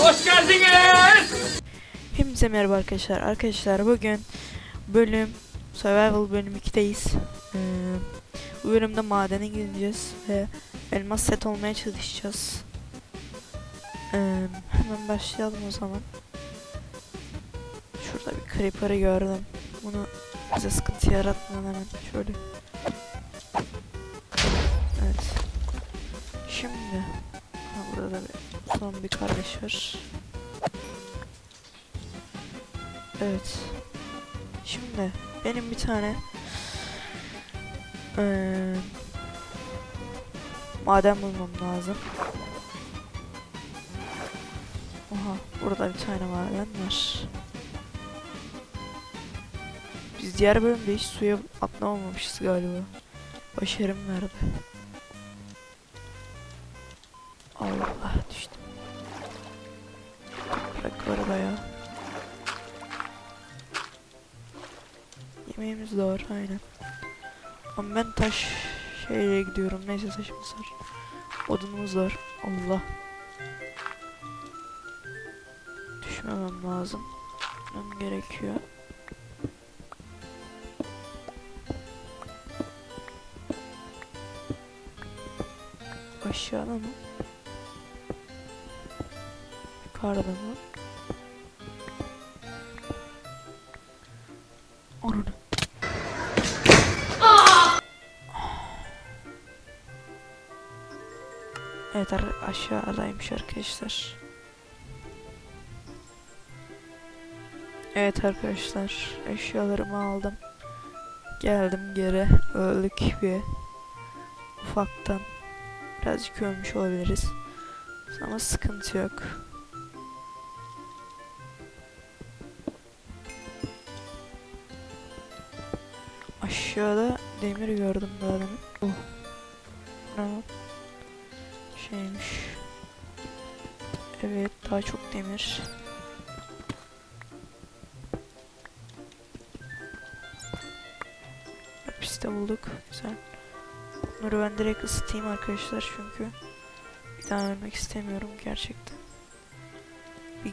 Hoş geldiniz. Hepinize merhaba arkadaşlar. Arkadaşlar bugün bölüm Survival bölüm 2'deyiz. Ee, bu bölümde madene gideceğiz ve elmas set olmaya çalışacağız. Ee, hemen başlayalım o zaman. Şurada bir creeper'ı gördüm. Bunu bize sıkıntı yaratmadan hemen şöyle. Evet. Şimdi ha, burada da bir son bir kardeş var. Evet. Şimdi benim bir tane eee maden bulmam lazım. Oha, burada bir tane maden var. Biz diğer bölümde hiç suya atlamamışız galiba. Başarım nerede? Allah düştüm. Var bayağı. Yemeğimiz de var aynen. Ama ben taş şeyle gidiyorum. Neyse taşımız var. Odunumuz var. Allah. Düşmemem lazım. Düşmem gerekiyor. Aşağıda mı? Yukarıda mı? Evet ar- aşağıdaymış arkadaşlar. Evet arkadaşlar eşyalarımı aldım. Geldim geri öldük bir ufaktan. Birazcık ölmüş olabiliriz. Ama sıkıntı yok. Aşağıda demir gördüm daha demin. Oh. Daha çok demir. Hapiste bulduk. Güzel. Bunları ben direkt ısıtayım arkadaşlar çünkü bir daha ölmek istemiyorum gerçekten. Bir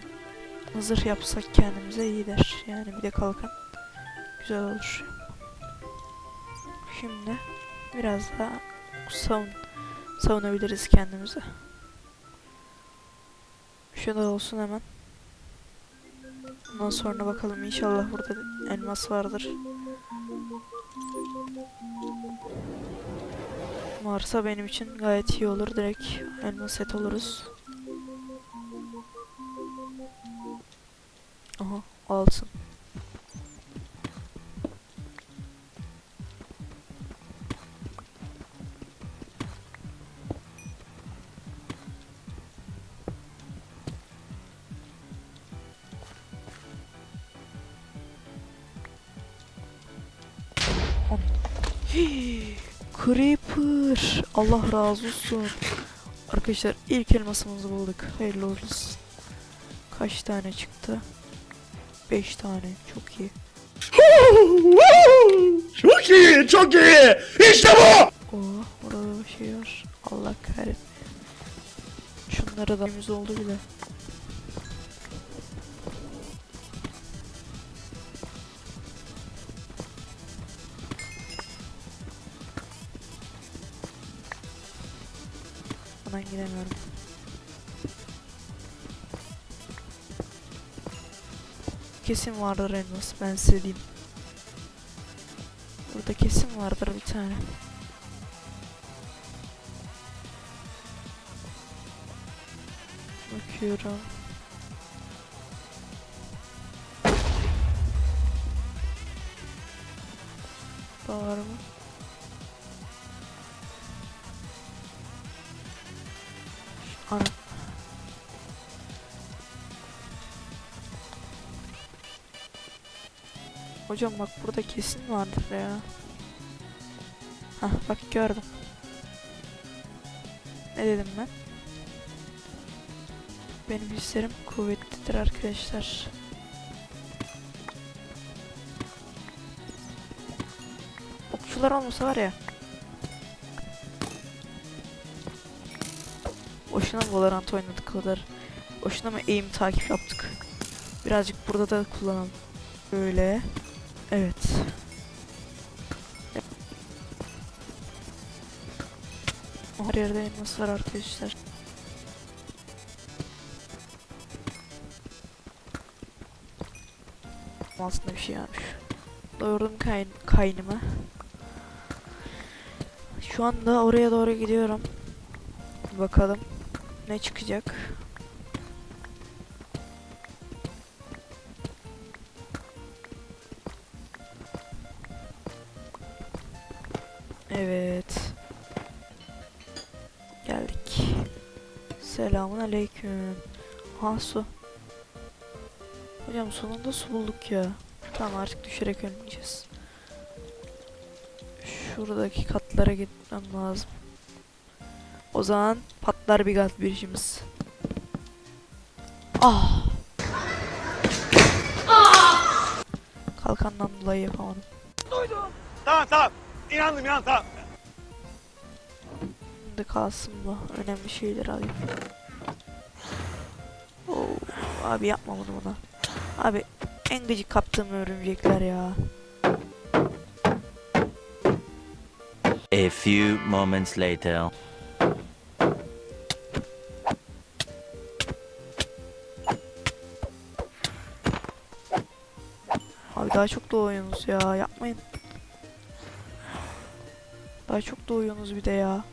hazır yapsak kendimize iyidir. Yani bir de kalkan güzel olur. Şimdi biraz daha savun savunabiliriz kendimizi. Şu da olsun hemen. Ondan sonra bakalım inşallah burada elmas vardır. Varsa benim için gayet iyi olur. Direkt elmas set oluruz. Aha altın. Creeper. Allah razı olsun. Arkadaşlar ilk elmasımızı bulduk. Hayırlı olsun. Kaç tane çıktı? 5 tane. Çok iyi. Çok iyi, çok iyi. İşte bu. Oo, burada bir şey var. Allah kahretsin. Şunlara da yüz oldu bile. Buradan gidemiyorum. Kesin vardır elmas ben size diyeyim. Burada kesin vardır bir tane. Bakıyorum. Var mı? Ana. Hocam bak burada kesin vardır ya. Hah bak gördüm. Ne dedim ben? Benim hislerim kuvvetlidir arkadaşlar. Okçular olmasa var ya. Boşuna Valorant oynadık kadar. Boşuna mı aim takip yaptık? Birazcık burada da kullanalım. Böyle. Evet. Her yerde elmas var arkadaşlar. Aslında bir şey varmış. Doyurdum kayn kaynımı. Şu anda oraya doğru gidiyorum. Bakalım ne çıkacak. Evet. Geldik. Selamun aleyküm. Ha su. Hocam sonunda su bulduk ya. Tamam artık düşerek ölmeyeceğiz. Şuradaki katlara gitmem lazım. O zaman patlar bir gaz bir işimiz. Ah! Kalkandan dolayı yapamadım. Tamam tamam. İnandım inandım tamam. Şimdi kalsın bu. Önemli şeyleri alayım. Oo, abi yapma bunu buna. Abi en gıcık kaptığım örümcekler ya. A few moments later. Daha çok doğuyorsunuz ya. Yapmayın. Daha çok doğuyorsunuz bir de ya.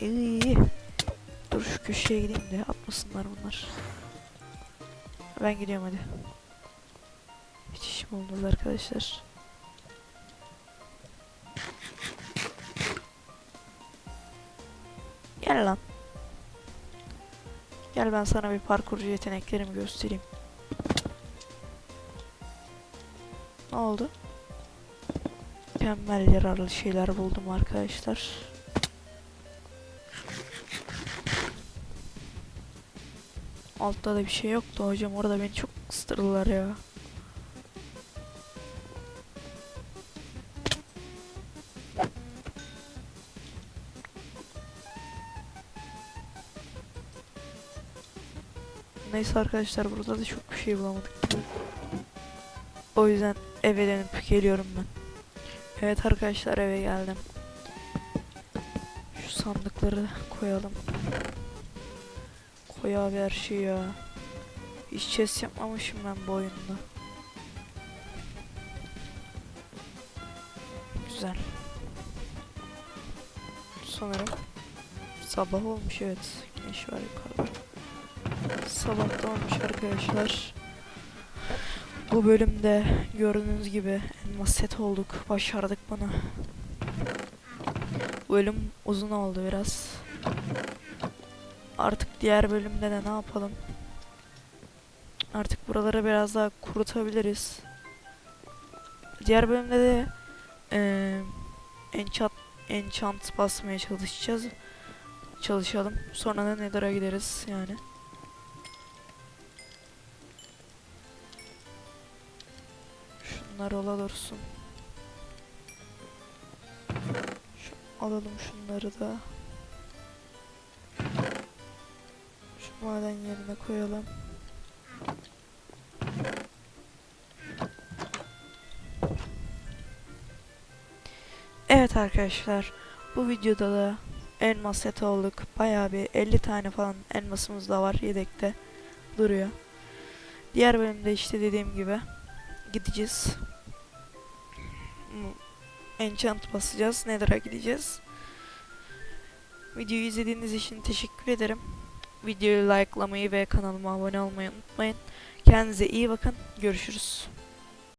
İyi. Dur şu köşeye gideyim de atmasınlar bunlar. Ben gidiyorum hadi. Hiç işim olmaz arkadaşlar. Gel lan. Gel ben sana bir parkurcu yeteneklerimi göstereyim. Ne oldu? Mükemmel yararlı şeyler buldum arkadaşlar. Altta da bir şey yoktu hocam orada beni çok kıstırdılar ya. Neyse arkadaşlar burada da çok bir şey bulamadık. O yüzden eve dönüp geliyorum ben. Evet arkadaşlar eve geldim. Şu sandıkları koyalım. Koy abi her şeyi ya. Hiç chest yapmamışım ben bu oyunda. Güzel. Sanırım sabah olmuş evet. Güneş var yukarıda. Sabah da olmuş arkadaşlar. Bu bölümde gördüğünüz gibi elmas set olduk. Başardık bunu. Bu bölüm uzun oldu biraz. Artık diğer bölümde de ne yapalım? Artık buraları biraz daha kurutabiliriz. Diğer bölümde de eee enchant, enchant basmaya çalışacağız. Çalışalım. Sonra da Nether'a gideriz yani. Şunlar ola. Şu, alalım şunları da. Şu maden yerine koyalım. Evet arkadaşlar. Bu videoda da elmas seti olduk. Bayağı bir 50 tane falan elmasımız da var yedekte. Duruyor. Diğer bölümde işte dediğim gibi gideceğiz. Enchant basacağız. Nether'a gideceğiz. Videoyu izlediğiniz için teşekkür ederim. Videoyu likelamayı ve kanalıma abone olmayı unutmayın. Kendinize iyi bakın. Görüşürüz.